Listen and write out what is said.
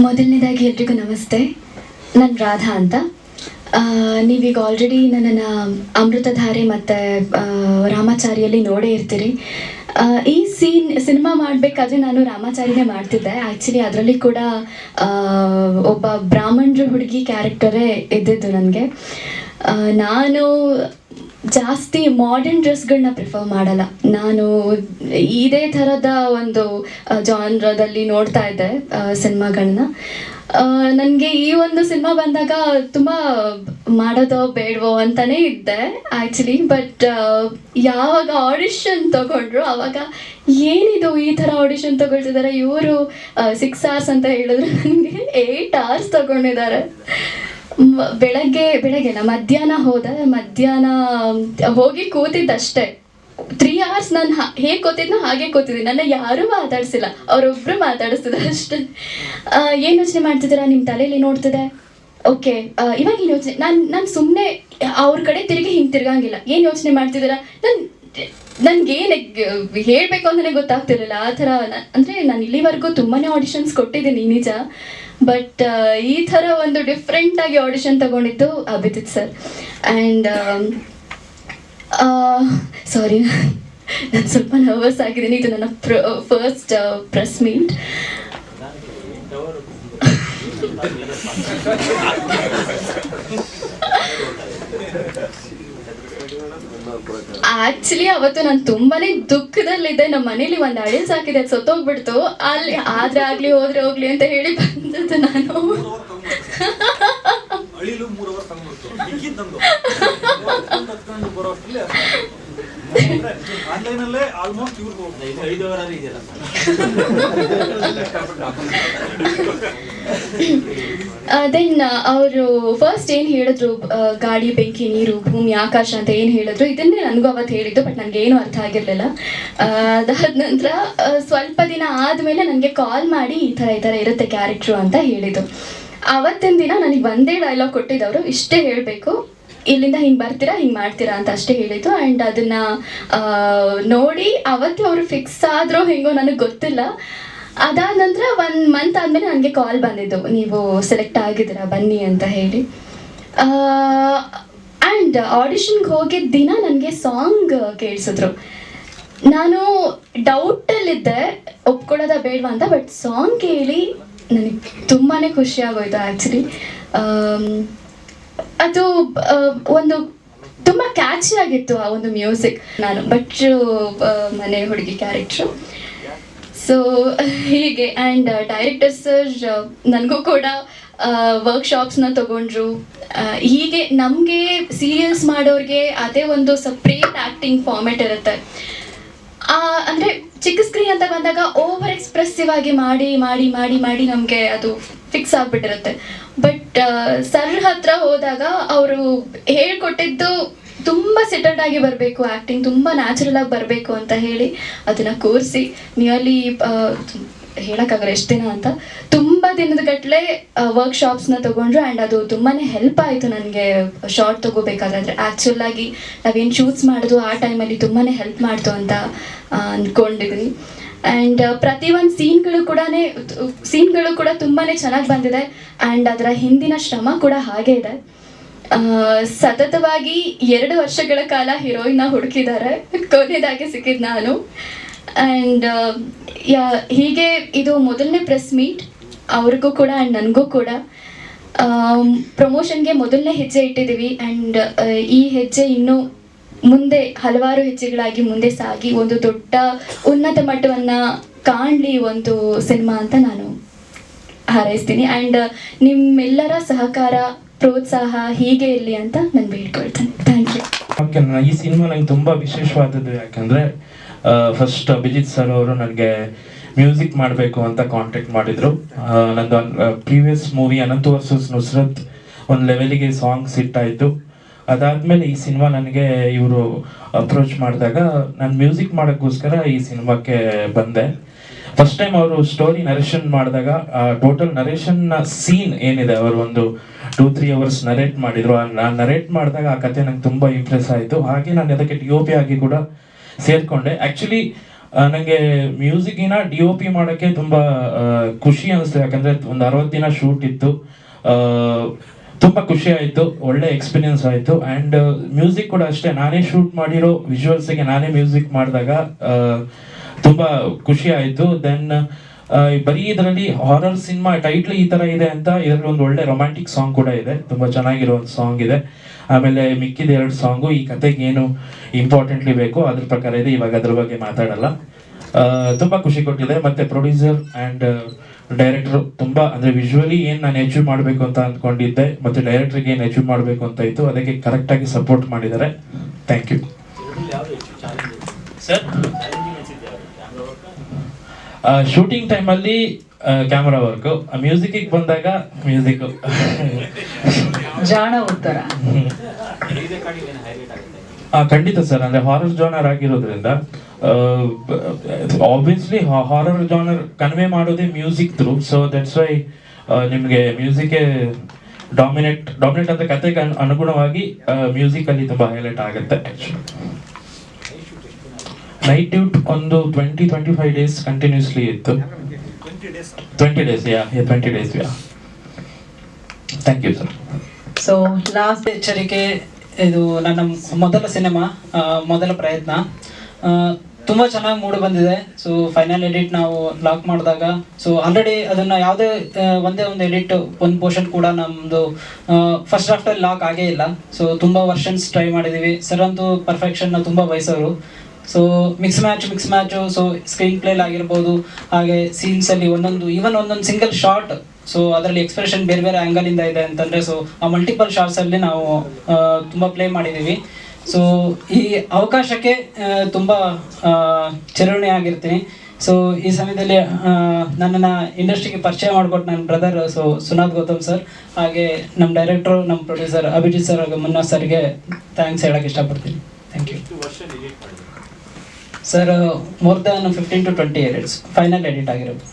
ಮೊದಲನೇದಾಗಿ ಎಲ್ರಿಗೂ ನಮಸ್ತೆ. ನಾನು ರಾಧಾ ಅಂತ. ನೀವೀಗ ಆಲ್ರೆಡಿ ನನ್ನನ್ನು ಅಮೃತಧಾರೆ ಮತ್ತು ರಾಮಾಚಾರಿಯಲ್ಲಿ ನೋಡೇ ಇರ್ತೀರಿ. ಈ ಸೀನ್, ಸಿನಿಮಾ ಮಾಡಬೇಕಾದ್ರೆ ನಾನು ರಾಮಾಚಾರಿನೇ ಮಾಡ್ತಿದ್ದೆ. ಆ್ಯಕ್ಚುಲಿ ಅದರಲ್ಲಿ ಕೂಡ ಒಬ್ಬ ಬ್ರಾಹ್ಮಣರು ಹುಡುಗಿ ಕ್ಯಾರೆಕ್ಟರೇ ಇದ್ದಿದ್ದು ನನಗೆ. ನಾನು ಜಾಸ್ತಿ ಮಾಡರ್ನ್ ಡ್ರೆಸ್ಗಳನ್ನ ಪ್ರಿಫರ್ ಮಾಡಲ್ಲ. ನಾನು ಇದೇ ಥರದ ಒಂದು ಜಾನ್ರದಲ್ಲಿ ನೋಡ್ತಾ ಇದ್ದೆ ಸಿನಿಮಾಗಳನ್ನ ನನಗೆ ಈ ಒಂದು ಸಿನಿಮಾ ಬಂದಾಗ ತುಂಬ ಮಾಡೋದೋ ಬೇಡವೋ ಅಂತಲೇ ಇದ್ದೆ ಆ್ಯಕ್ಚುಲಿ ಬಟ್ ಯಾವಾಗ ಆಡಿಷನ್ ತಗೊಂಡ್ರು ಆವಾಗ ಏನಿದು ಈ ಥರ ಆಡಿಷನ್ ತಗೊಳ್ತಿದ್ದಾರೆ ಇವರು ಸಿಕ್ಸ್ ಅವರ್ಸ್ ಅಂತ ಹೇಳಿದ್ರು ನನಗೆ ಏಯ್ಟ್ ಅವರ್ಸ್ ತಗೊಂಡಿದ್ದಾರೆ. ಬೆಳಗ್ಗೆ ಬೆಳಗ್ಗೆ ಅಲ್ಲ ಮಧ್ಯಾಹ್ನ ಹೋದ, ಮಧ್ಯಾಹ್ನ ಹೋಗಿ ಕೂತಿದ್ದಷ್ಟೇ. ತ್ರೀ ಅವರ್ಸ್ ನಾನು ಹೇಗೆ ಕೂತಿದ್ನೋ ಹಾಗೆ ಕೂತಿದ್ದೆ ನನ್ನ ಯಾರೂ ಮಾತಾಡಿಸಿಲ್ಲ. ಅವರೊಬ್ರು ಮಾತಾಡಿಸ್ತಿದ್ರು ಅಷ್ಟೇ. ಏನು ಯೋಚನೆ ಮಾಡ್ತಿದ್ದೀರಾ? ನಿಮ್ಮ ತಲೆಯಲ್ಲಿ ನೋಡ್ತಿದೆ ಓಕೆ ಇವಾಗ ಏನು ಯೋಚನೆ, ನಾನು ನಾನು ಸುಮ್ಮನೆ ಅವ್ರ ಕಡೆ ತಿರುಗಿ ಹಿಂಗೆ ತಿರ್ಗಂಗಿಲ್ಲ. ಏನು ಯೋಚನೆ ಮಾಡ್ತಿದ್ದೀರಾ? ನಾನು, ನನ್ಗೇನು ಹೇಳಬೇಕು ಅಂತಲೇ ಗೊತ್ತಾಗ್ತಿರಲಿಲ್ಲ. ಆ ಥರ ಅಂದರೆ ಅಂದ್ರೆ ನಾನು ಇಲ್ಲಿವರೆಗೂ ತುಂಬಾನೇ ಆಡಿಷನ್ಸ್ ಕೊಟ್ಟಿದ್ದೀನಿ, ನಿಜ. ಬಟ್ ಈ ಥರ ಒಂದು ಡಿಫ್ರೆಂಟ್ ಆಗಿ ಆಡಿಷನ್ ತಗೊಂಡಿದ್ದು ಅಭಿಜಿತ್ ಸರ್ ಆ್ಯಂಡ್ ಸಾರಿ ನಾನು ಸ್ವಲ್ಪ ನರ್ವಸ್ ಆಗಿದ್ದೀನಿ. ಇದು ನನ್ನ ಫಸ್ಟ್ ಪ್ರೆಸ್ ಮೀಟ್ ಆಕ್ಚುಲಿ ಅವತ್ತು ನಾನು ತುಂಬಾನೇ ದುಃಖದಲ್ಲಿದ್ದೆ. ನಮ್ಮ ಮನೇಲಿ ಒಂದು ಅಳಿ ಸಾಕಿದೆ. ಸತ್ತೋಗ್ಬಿಡ್ತು. ಅಲ್ಲಿ ಆದ್ರೆ ಆಗ್ಲಿ, ಹೋದ್ರೆ ಹೋಗ್ಲಿ ಅಂತ ಹೇಳಿ ಬಂದದ್ದು ನಾನು. ಅಳಿಲು ಮೂರು ಅವರ್ ತಗೊಂಡ್ಬಿಡ್ತು ಆಲ್ಮೋಸ್ಟ್ ಇವ್ರಿಗೆ ಹೋಗ್ಬೋದು. ಐದು ಅವರ್ ಇದೆಯಲ್ಲ ದೆನ್ ಅವರು ಫಸ್ಟ್ ಏನು ಹೇಳಿದ್ರು ಗಾಡಿ ಬೆಂಕಿ ನೀರು ಭೂಮಿ ಆಕಾಶ ಅಂತ ಏನು ಹೇಳಿದ್ರು ಇದನ್ನೇ ನನಗೂ ಅವತ್ತು ಹೇಳಿದ್ದು ಬಟ್ ನನಗೇನು ಅರ್ಥ ಆಗಿರಲಿಲ್ಲ. ಅದಾದ ನಂತರ ಸ್ವಲ್ಪ ದಿನ ಆದಮೇಲೆ ನನಗೆ ಕಾಲ್ ಮಾಡಿ ಈ ಥರ ಈ ಥರ ಇರುತ್ತೆ ಕ್ಯಾರೆಕ್ಟ್ರು ಅಂತ ಹೇಳಿದ್ದು. ಅವತ್ತಿನ ದಿನ ನನಗೆ ಒಂದೇ ಡೈಲಾಗ್ ಕೊಟ್ಟಿದ್ದವರು ಇಷ್ಟೇ ಹೇಳಬೇಕು. ಇಲ್ಲಿಂದ ಹಿಂಗೆ ಬರ್ತೀರಾ, ಹಿಂಗೆ ಮಾಡ್ತೀರಾ ಅಂತ ಅಷ್ಟೇ ಹೇಳಿದ್ದು. ಆ್ಯಂಡ್ ಅದನ್ನು ನೋಡಿ ಅವತ್ತು ಅವರು ಫಿಕ್ಸ್ ಆದರೂ ಹೆಂಗೋ ನನಗೆ ಗೊತ್ತಿಲ್ಲ. ಅದಾದ ನಂತರ ಒನ್ ಮಂತ್ ಆದಮೇಲೆ ನನಗೆ ಕಾಲ್ ಬಂದಿದ್ದು. ನೀವು ಸೆಲೆಕ್ಟ್ ಆಗಿದ್ದೀರಾ, ಬನ್ನಿ ಅಂತ ಹೇಳಿ. ಆ್ಯಂಡ್ ಆಡಿಷನ್ಗೆ ಹೋಗಿದ್ದ ದಿನ ನನಗೆ ಸಾಂಗ್ ಕೇಳಿಸಿದ್ರು. ನಾನು ಡೌಟಲ್ಲಿದ್ದೆ ಒಪ್ಕೊಳ್ಳೋದ ಬೇಡವಾ ಅಂತ ಬಟ್ ಸಾಂಗ್ ಕೇಳಿ ನನಗೆ ತುಂಬಾ ಖುಷಿ ಆಗೋಯ್ತು ಆ್ಯಕ್ಚುಲಿ ಅದು ಒಂದು ತುಂಬಾ ಕ್ಯಾಚಿ ಆಗಿತ್ತು ಆ ಒಂದು ಮ್ಯೂಸಿಕ್ ನಾನು ಭಟ್ರು ಮನೆ ಹುಡುಗಿ ಕ್ಯಾರೆಕ್ಟ್ರು ಸೊ ಹೀಗೆ ಆ್ಯಂಡ್ ಡೈರೆಕ್ಟರ್ ಸರ್ ನನಗೂ ಕೂಡ ವರ್ಕ್ಶಾಪ್ಸ್ನ ತಗೊಂಡ್ರು. ಹೀಗೆ ನಮಗೆ ಸೀರಿಯಲ್ಸ್ ಮಾಡೋರಿಗೆ ಅದೇ ಒಂದು ಸಪ್ರೇಟ್ ಆ್ಯಕ್ಟಿಂಗ್ ಫಾರ್ಮೆಟ್ ಇರುತ್ತೆ. ಅಂದ್ರೆ ಚಿಕ್ಕ ಸ್ಕ್ರೀನ್ ಅಂತ ಬಂದಾಗ ಓವರ್ ಎಕ್ಸ್ಪ್ರೆಸಿವ್ ಆಗಿ ಮಾಡಿ ಮಾಡಿ ಮಾಡಿ ಮಾಡಿ ನಮಗೆ ಅದು ಫಿಕ್ಸ್ ಆಗ್ಬಿಟ್ಟಿರುತ್ತೆ. ಬಟ್ ಸರ್ ಹತ್ರ ಹೋದಾಗ ಅವರು ಹೇಳ್ಕೊಟ್ಟಿದ್ದು ತುಂಬ ಸೆಟಲ್ಡ್ ಆಗಿ ಬರಬೇಕು ಆ್ಯಕ್ಟಿಂಗ್ ತುಂಬ ನ್ಯಾಚುರಲ್ ಆಗಿ ಬರಬೇಕು ಅಂತ ಹೇಳಿ ಅದನ್ನು ಕೂರಿಸಿ ನಿಯರ್ಲಿ ಹೇಳೋಕ್ಕಾಗಲ್ಲ ಎಷ್ಟು ದಿನ ಅಂತ, ತುಂಬ ದಿನದ ಗಟ್ಟಲೆ ವರ್ಕ್ಶಾಪ್ಸ್ನ ತೊಗೊಂಡ್ರು ಆ್ಯಂಡ್ ಅದು ತುಂಬಾ ಹೆಲ್ಪ್ ಆಯಿತು ನನಗೆ ಶಾರ್ಟ್ ತೊಗೋಬೇಕಾದ್ರೆ. ಆ್ಯಕ್ಚುಲಾಗಿ ನಾವೇನು ಶೂಟ್ಸ್ ಮಾಡೋದು ಆ ಟೈಮಲ್ಲಿ ತುಂಬಾ ಹೆಲ್ಪ್ ಮಾಡ್ತು ಅಂತ ಅಂದ್ಕೊಂಡಿದ್ವಿ ಆ್ಯಂಡ್ ಪ್ರತಿ ಒಂದು ಸೀನ್ಗಳು ಕೂಡ ಸೀನ್ಗಳು ಕೂಡ ತುಂಬಾ ಚೆನ್ನಾಗಿ ಬಂದಿದೆ. ಆ್ಯಂಡ್ ಅದರ ಹಿಂದಿನ ಶ್ರಮ ಕೂಡ ಹಾಗೆ ಇದೆ. ಸತತವಾಗಿ ಎರಡು ವರ್ಷಗಳ ಕಾಲ ಹೀರೋಯಿನ್ನ ಹುಡುಕಿದ್ದಾರೆ. ಕೊನೆಯದಾಗಿ ಸಿಕ್ಕಿದ್ ನಾನು. ಆ್ಯಂಡ್ ಹೀಗೆ ಇದು ಮೊದಲನೇ ಪ್ರೆಸ್ ಮೀಟ್ ಅವ್ರಿಗೂ ಕೂಡ ಆ್ಯಂಡ್ ನನಗೂ ಕೂಡ. ಪ್ರಮೋಷನ್ಗೆ ಮೊದಲನೇ ಹೆಜ್ಜೆ ಇಟ್ಟಿದ್ದೀವಿ. ಆ್ಯಂಡ್ ಈ ಹೆಜ್ಜೆ ಇನ್ನೂ ಮುಂದೆ ಹಲವಾರು ಹೆಜ್ಜೆಗಳಾಗಿ ಮುಂದೆ ಸಾಗಿ ಒಂದು ದೊಡ್ಡ ಉನ್ನತ ಮಟ್ಟವನ್ನು ಕಾಣಲಿ ಒಂದು ಸಿನಿಮಾ ಅಂತ ನಾನು ಹಾರೈಸ್ತೀನಿ. ಆ್ಯಂಡ್ ನಿಮ್ಮೆಲ್ಲರ ಸಹಕಾರ, ಪ್ರೋತ್ಸಾಹ ಹೀಗೆ ಇರಲಿ ಅಂತ ನಾನು ಬೇಡ್ಕೊಳ್ತೇನೆ. ಥ್ಯಾಂಕ್ ಯು ಈ ಸಿನಿಮಾ ನಂಗೆ ತುಂಬ ವಿಶೇಷವಾದದ್ದು ಯಾಕಂದರೆ ಫಸ್ಟ್ ಅಭಿಜಿತ್ ಸರ್ ಅವರು ನನಗೆ ಮ್ಯೂಸಿಕ್ ಮಾಡಬೇಕು ಅಂತ ಕಾಂಟ್ಯಾಕ್ಟ್ ಮಾಡಿದರು. ನಂದು previous movie Anantha versus Nusrath ಒಂದು ಲೆವೆಲಿಗೆ ಸಾಂಗ್ಸ್ ಇಟ್ಟಾಯಿತು ಅದಾದಮೇಲೆ ಈ ಸಿನಿಮಾ ನನಗೆ ಇವರು ಅಪ್ರೋಚ್ ಮಾಡಿದಾಗ ನಾನು ಮ್ಯೂಸಿಕ್ ಮಾಡೋಕ್ಕೋಸ್ಕರ ಈ ಸಿನಿಮಾಕ್ಕೆ ಬಂದೆ. ಫಸ್ಟ್ ಟೈಮ್ ಅವರು ಸ್ಟೋರಿ ನರೇಷನ್ ಮಾಡಿದಾಗ ಟೋಟಲ್ ನರೇಷನ್ ಸೀನ್ ಏನಿದೆ, ಅವರು ಒಂದು ಟೂ ತ್ರೀ ಅವರ್ಸ್ ನರೇಟ್ ಮಾಡಿದ್ರು. ನಾನು ನರೇಟ್ ಮಾಡಿದಾಗ ಆ ಕತೆ ನಂಗೆ ತುಂಬಾ ಇಂಪ್ರೆಸ್ ಆಯಿತು. ಹಾಗೆ ನಾನು ಅದಕ್ಕೆ ಡಿ ಒ ಪಿ ಆಗಿ ಕೂಡ ಸೇರ್ಕೊಂಡೆ. ಆ್ಯಕ್ಚುಲಿ ನನಗೆ ಮ್ಯೂಸಿಕ್ಗಿನ ಡಿ ಒ ಪಿ ಮಾಡೋಕ್ಕೆ ತುಂಬ ಖುಷಿ ಅನಿಸ್ತು. ಯಾಕಂದರೆ ಒಂದು ಅರವತ್ತು ದಿನ ಶೂಟ್ ಇತ್ತು. ತುಂಬ ಖುಷಿ ಆಯಿತು, ಒಳ್ಳೆ ಎಕ್ಸ್ಪೀರಿಯನ್ಸ್ ಆಯಿತು. ಆ್ಯಂಡ್ ಮ್ಯೂಸಿಕ್ ಕೂಡ ಅಷ್ಟೇ. ನಾನೇ ಶೂಟ್ ಮಾಡಿರೋ ವಿಜುವಲ್ಸಿಗೆ ನಾನೇ ಮ್ಯೂಸಿಕ್ ಮಾಡಿದಾಗ ತುಂಬ ಖುಷಿ ಆಯಿತು. ದೆನ್ ಬರೀ ಇದರಲ್ಲಿ ಹಾರರ್ ಸಿನಿಮಾ ಟೈಟ್ಲ್ ಈ ತರ ಇದೆ ಅಂತ ಇದರಲ್ಲಿ ಒಂದು ಒಳ್ಳೆ ರೊಮ್ಯಾಂಟಿಕ್ ಸಾಂಗ್ ಕೂಡ ಇದೆ. ತುಂಬಾ ಚೆನ್ನಾಗಿರೋ ಒಂದು ಸಾಂಗ್ ಇದೆ. ಆಮೇಲೆ ಮಿಕ್ಕಿದ ಎರಡು ಸಾಂಗು ಈ ಕತೆಗೆ ಏನು ಇಂಪಾರ್ಟೆಂಟ್ಲಿ ಬೇಕು, ಅದ್ರ ಪ್ರಕಾರ ಇದೆ. ಇವಾಗ ಅದ್ರ ಬಗ್ಗೆ ಮಾತಾಡಲ್ಲ. ತುಂಬಾ ಖುಷಿ ಕೊಟ್ಟಿದೆ ಮತ್ತೆ ಪ್ರೊಡ್ಯೂಸರ್ ಅಂಡ್ ಡೈರೆಕ್ಟರ್ ತುಂಬಾ ಅಂದ್ರೆ ವಿಜುವಲಿ ಏನ್ ನಾನು ಅಚೀವ್ ಮಾಡಬೇಕು ಅಂತ ಅಂದ್ಕೊಂಡಿದ್ದೆ ಮತ್ತೆ ಡೈರೆಕ್ಟರ್ಗೆ ಏನ್ ಅಚೀವ್ ಮಾಡಬೇಕು ಅಂತ ಇತ್ತು ಅದಕ್ಕೆ ಕರೆಕ್ಟ್ ಆಗಿ ಸಪೋರ್ಟ್ ಮಾಡಿದ್ದಾರೆ. ಥ್ಯಾಂಕ್ ಯು ಸರ್ ಶೂಟಿಂಗ್ ಟೈಮಲ್ಲಿ ಕ್ಯಾಮರಾ ವರ್ಕ್ ಮ್ಯೂಸಿಕ್ಗೆ ಬಂದಾಗ ಮ್ಯೂಸಿಕ್ ಜಾಣ ಉತ್ತರ. ಖಂಡಿತ ಸರ್ ಅಂದ್ರೆ ಹಾರರ್ ಜಾನರ್ ಆಗಿರೋದ್ರಿಂದ ಆಬ್ವಿಯಸ್ಲಿ ಹಾರರ್ ಜಾನರ್ ಕನ್ವೆ ಮಾಡೋದೇ music through so that's why ನಿಮಗೆ ಮ್ಯೂಸಿಕ್ ಡಾಮಿನೇಟ್ ಡಾಮಿನೇಟ್ ಅಂತ ಅನು- ಅನುಗುಣವಾಗಿ ಮ್ಯೂಸಿಕ್ ಅಲ್ಲಿ ತುಂಬಾ ಹೈಲೈಟ್ ಆಗುತ್ತೆ ನೈಟ್ ಡ್ಯೂಟ್ ಒಂದು twenty twenty five days continuously ಇತ್ತು twenty days yeah twenty days yeah thank you sir so last ಎಚ್ಚರಿಕೆ ಇದು ನನ್ನ ಮೊದಲ ಸಿನಿಮಾ ಮೊದಲ ಪ್ರಯತ್ನ. ಆ, ತುಂಬ ಚೆನ್ನಾಗಿ ಮೂಡ್ ಬಂದಿದೆ. ಸೊ ಫೈನಲ್ ಎಡಿಟ್ ನಾವು ಲಾಕ್ ಮಾಡಿದಾಗ ಸೊ ಆಲ್ರೆಡಿ ಅದನ್ನ ಯಾವುದೇ ಒಂದೇ ಒಂದು ಎಡಿಟ್ ಒಂದು ಪೋರ್ಷನ್ ಕೂಡ ನಮ್ಮದು ಫಸ್ಟ್ ಡ್ರಾಫ್ಟಲ್ಲಿ ಲಾಕ್ ಆಗೇ ಇಲ್ಲ. ಸೊ ತುಂಬಾ ವರ್ಷನ್ಸ್ ಟ್ರೈ ಮಾಡಿದೀವಿ. ಸರ್ ಅಂತೂ ಪರ್ಫೆಕ್ಷನ್ನ ತುಂಬಾ ಬಯಸೋರು. So mix match mix match so screen ಪ್ಲೇಲ್ ಆಗಿರ್ಬೋದು, ಹಾಗೆ ಸೀನ್ಸ್ ಅಲ್ಲಿ ಒಂದೊಂದು ಈವನ್ ಒಂದೊಂದು ಸಿಂಗಲ್ ಶಾರ್ಟ್ ಸೊ ಅದರಲ್ಲಿ ಎಕ್ಸ್ಪ್ರೆಷನ್ ಬೇರೆ ಬೇರೆ ಆಂಗಲ್ ಇಂದ ಇದೆ ಅಂತಂದ್ರೆ ಸೊ ಆ ಮಲ್ಟಿಪಲ್ ಶಾರ್ಟ್ಸ್ ಅಲ್ಲಿ ನಾವು ತುಂಬಾ ಪ್ಲೇ ಮಾಡಿದೀವಿ. ಸೊ ಈ ಅವಕಾಶಕ್ಕೆ ತುಂಬ ಚಿರಋಣಿ ಆಗಿರ್ತೀನಿ. ಸೊ ಈ ಸಮಯದಲ್ಲಿ ನನ್ನನ್ನು ಇಂಡಸ್ಟ್ರಿಗೆ ಪರಿಚಯ ಮಾಡಿಕೊಟ್ಟು ನನ್ನ brother so Sunath Gautam sir ಹಾಗೆ ನಮ್ಮ ಡೈರೆಕ್ಟ್ರು ನಮ್ಮ ಪ್ರೊಡ್ಯೂಸರ್ ಅಭಿಜಿತ್ ಸರ್ ಹಾಗೂ ಮುನ್ನಾ ಸರ್ಗೆ ಥ್ಯಾಂಕ್ಸ್ ಹೇಳೋಕ್ಕೆ ಇಷ್ಟಪಡ್ತೀನಿ. Thank you sir more than fifteen to twenty years final edit ಆಗಿರೋದು.